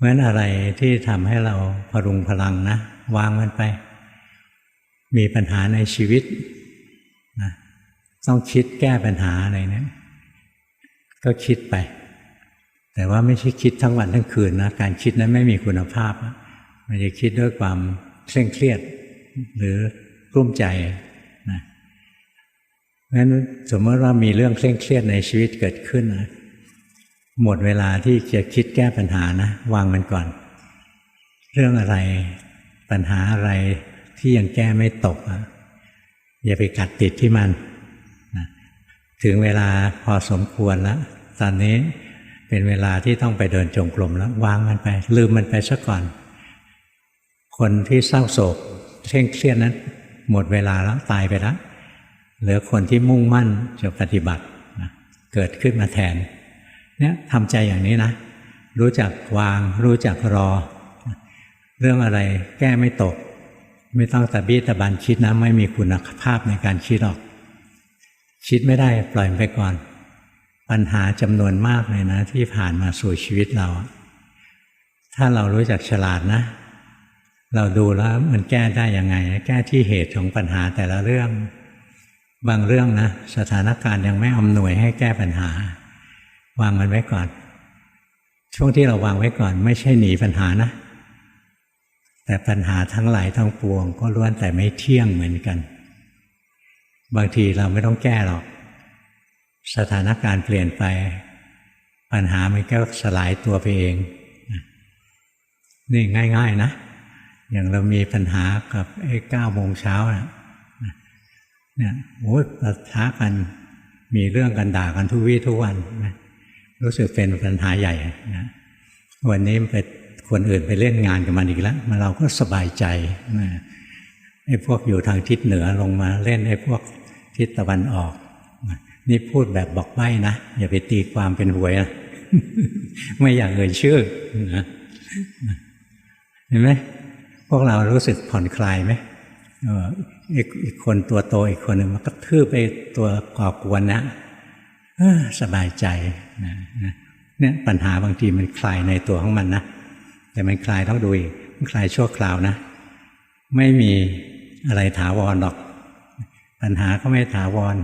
เพราะฉะนั้นอะไรที่ทำให้เราพรุงพลังนะวางมันไป มีปัญหาในชีวิตนะต้องคิดแก้ปัญหาอะไรเนะี่ยก็คิดไป แต่ว่าไม่ใช่คิดทั้งวันทั้งคืนนะการคิดนั้นไม่มีคุณภาพ มันจะคิดด้วยความเคร่งเครียด หรือกลุ้มใจนะงั้นสมมติว่ามีเรื่องเคร่งเครียดในชีวิตเกิดขึ้นนะ หมดเวลาที่จะคิดแก้ปัญหานะ วางมันก่อน เรื่องอะไรปัญหาอะไรที่ยังแก้ไม่ตกอย่าไปกัดติดที่มันนะถึงเวลาพอสมควรแล้วตอนนี้เป็นเวลาที่ต้องไปเดินจงกรมแล้ววางมันไป ลืมมันไปซะก่อน คนที่เศร้าโศกเคร่งเครียดนั้น หมดเวลาแล้วตายไปแล้วเหลือคนที่มุ่งมั่นจะปฏิบัตินะเกิดขึ้นมาแทน เนี่ยทำใจอย่างนี้นะ รู้จักวาง รู้จักรอ เรื่องอะไรแก้ไม่ตก ไม่ต้องตะบี้ตะบันคิดนะไม่มีคุณภาพในการคิดหรอก คิดไม่ได้ปล่อยไปก่อน ปัญหาจำนวนมากเลยนะ ที่ผ่านมาสู่ชีวิตเรา ถ้าเรารู้จักฉลาดนะ เราดูแล้วมันแก้ได้ยังไง แก้ที่เหตุของปัญหาแต่ละเรื่อง บางเรื่องนะ สถานการณ์ยังไม่อำนวยให้แก้ปัญหา วางมันไว้ก่อน ช่วงที่เราวางไว้ก่อน ไม่ใช่หนีปัญหานะ แต่ปัญหาทั้งหลายทั้งปวง ก็ล้วนแต่ไม่เที่ยงเหมือนกัน บางทีเราไม่ต้องแก้หรอก สถานการณ์เปลี่ยนไป ปัญหามันก็สลายตัวไปเองนี่ง่าย ๆ นะ อย่างเรามีปัญหากับไอ้เก้าโมงเช้านะเนี่ยโอ้ยปะทะกัน มีเรื่องกันด่ากันทุกวี่ทุกวันนะ รู้สึกเป็นปัญหาใหญ่นะวันนี้ไปคนอื่นไปเล่นงานกับมันอีกแล้วมาเราก็สบายใจนะไอ้พวกอยู่ทางทิศเหนือลงมาเล่นไอ้พวกทิศตะวันออกนี่พูดแบบบอกใบ้นะ อย่าไปตีความเป็นหวยนะไม่อยากเอ่ยชื่อนะเห็นไหมพวกเรารู้สึกผ่อนคลายไหมอีกคนตัวโตอีกคนหนึ่งมันก็ทื่อไปตัวก่อกวนนะ สบายใจเนี่ยปัญหาบางทีมันคลายในตัวของมันนะแต่มันคลายต้องดูอีกมันคลายชั่วคราวนะ ไม่มีอะไรถาวรหรอก ปัญหาก็ไม่ถาวร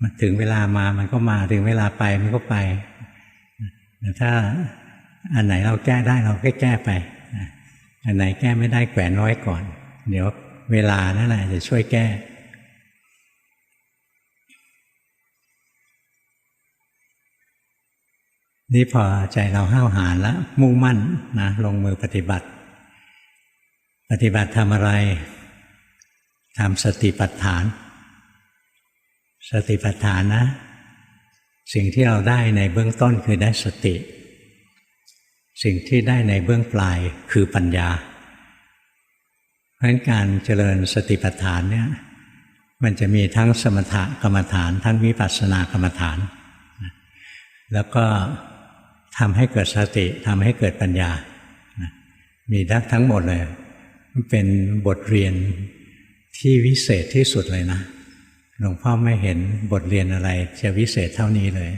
มันถึงเวลามามันก็มาถึงเวลาไปมันก็ไปแต่ถ้าอันไหนเราแก้ได้เราก็แก้ไปอันไหนแก้ไม่ได้แขวนไว้ก่อน เดี๋ยวเวลานั่นแหละจะช่วยแก้ นี่พอใจเราห้าวหาญแล้วมุ่งมั่นนะลงมือปฏิบัติ ปฏิบัติทำอะไรทำสติปัฏฐาน สติปัฏฐานนะ สิ่งที่เราได้ในเบื้องต้นคือได้สติ สิ่งที่ได้ในเบื้องปลายคือปัญญา เพราะฉะนั้นการเจริญสติปัฏฐานเนี่ยมันจะมีทั้งสมถกรรมฐาน ทั้งวิปัสสนากรรมฐาน แล้วก็ ทำให้เกิดสติทำให้เกิดปัญญา มีทั้งทั้งหมดเลย เป็นบทเรียนที่วิเศษที่สุดเลยนะ หลวงพ่อไม่เห็นบทเรียนอะไรจะวิเศษเท่านี้เลย